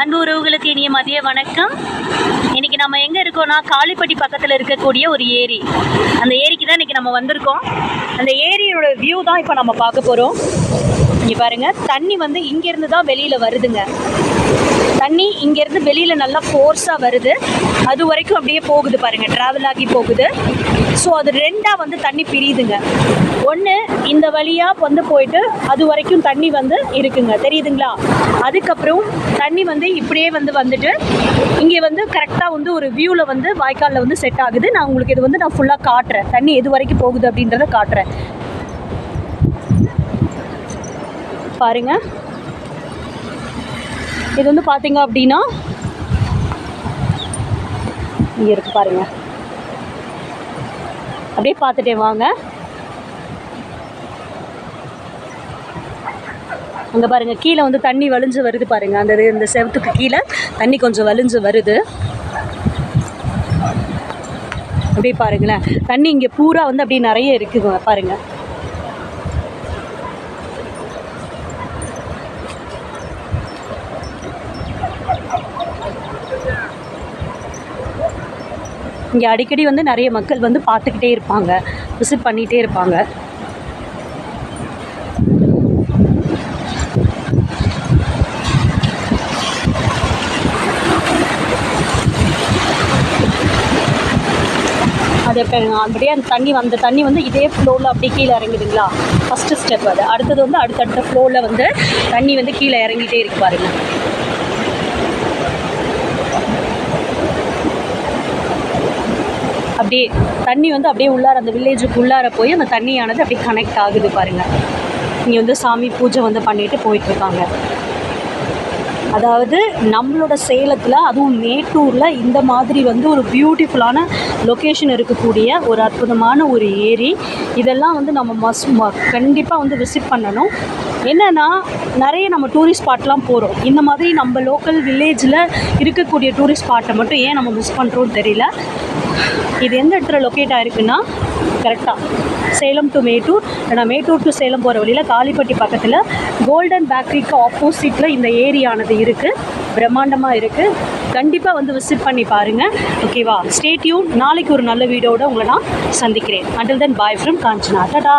அன்பு உறவுகளுக்கு இனிய மதிய வணக்கம். இன்னைக்கு நம்ம எங்கே இருக்கோம்னா காளிப்பட்டி பக்கத்தில் இருக்கக்கூடிய ஒரு ஏரி. அந்த ஏரிக்கு தான் இன்னைக்கு நம்ம வந்திருக்கோம். அந்த ஏரியோட வியூ தான் இப்போ நம்ம பார்க்க போகிறோம் இங்கே பாருங்க தண்ணி வந்து இங்கேருந்து தான் வெளியில் வருதுங்க. தண்ணி இங்கேருந்து வெளியில் நல்லா ஃபோர்ஸாக வருது. அது வரைக்கும் அப்படியே போகுது பாருங்கள் ட்ராவல் ஆகி போகுது. ஸோ அது ரெண்டாக வந்து தண்ணி பிரியுதுங்க. ஒன்று இந்த வழியாக வந்து போயிட்டு அது வரைக்கும் தண்ணி வந்து இருக்குங்க. தெரியுதுங்களா? அதுக்கப்புறம் தண்ணி வந்து இப்படியே வந்து வந்துட்டு இங்கே வந்து கரெக்டாக வந்து ஒரு வியூவில் வந்து வாய்க்காலில் வந்து செட் ஆகுது. நான் உங்களுக்கு இது வந்து நான் ஃபுல்லாக காட்டுறேன். தண்ணி எது வரைக்கும் போகுது அப்படின்றத காட்டுறேன். பாருங்க. இது வந்து பார்த்தீங்க அப்படின்னா இங்கே இருக்கு பாருங்க. அப்படியே பார்த்துட்டே வாங்க. அங்கே பாருங்க கீழே வந்து தண்ணி வலிஞ்சு வருது பாருங்க. அந்த இது- இந்த செவத்துக்கு கீழே தண்ணி கொஞ்சம் வலிஞ்சு வருது. அப்படியே பாருங்களேன். தண்ணி இங்கே பூரா வந்து அப்படியே நிறைய இருக்குங்க பாருங்கள் இங்கே அடிக்கடி வந்து நிறைய மக்கள் வந்து பார்த்துக்கிட்டே இருப்பாங்க விசிட் பண்ணிகிட்டே இருப்பாங்க. அது அப்படியே அந்த தண்ணி அந்த தண்ணி வந்து இதே ஃப்ளோவில் அப்படியே கீழே இறங்குதுங்களா? ஃபஸ்ட்டு ஸ்டெப் அது. அடுத்தது வந்து அடுத்தடுத்த ஃப்ளோவில் வந்து தண்ணி வந்து கீழே இறங்கிட்டே இருக்கு பாருங்கள் அப்படியே தண்ணி வந்து அப்படியே உள்ளார அந்த வில்லேஜுக்கு உள்ளார போய் அந்த தண்ணியானது அப்படியே கனெக்ட் ஆகுது பாருங்கள் இங்கே வந்து சாமி பூஜை வந்து பண்ணிட்டு போயிட்டு இருக்காங்க அதாவது நம்மளோட சேலத்தில் அதுவும் மேட்டூரில் இந்த மாதிரி வந்து ஒரு பியூட்டிஃபுல்லான லொக்கேஷன் இருக்கக்கூடிய ஒரு அற்புதமான ஒரு ஏரி. இதெல்லாம் வந்து நம்ம மஸ் கண்டிப்பாக வந்து விசிட் பண்ணணும். என்னென்னா நிறைய நம்ம டூரிஸ்ட் ஸ்பாட்லாம் போகிறோம் இந்த மாதிரி நம்ம லோக்கல் வில்லேஜில் இருக்கக்கூடிய டூரிஸ்ட் ஸ்பாட்டை மட்டும் ஏன் நம்ம மிஸ் பண்ணுறோன்னு தெரியல. இது எந்த இடத்துல லொக்கேட் ஆயிருக்குன்னா கரெக்டாக சேலம் டு மேட்டூர். நான் மேட்டூர் டு சேலம் போகிற வழியில் காளிப்பட்டி பக்கத்தில் கோல்டன் பேக்கரிக்கு ஆப்போசிட்டில் இந்த ஏரியானது இருக்குது பிரம்மாண்டமாக இருக்குது கண்டிப்பாக வந்து விசிட் பண்ணி பாருங்கள் ஓகேவா ஸ்டேட்யூன் நாளைக்கு ஒரு நல்ல வீடியோட உங்களை நான் சந்திக்கிறேன். Until then bye from Kanchana. Tata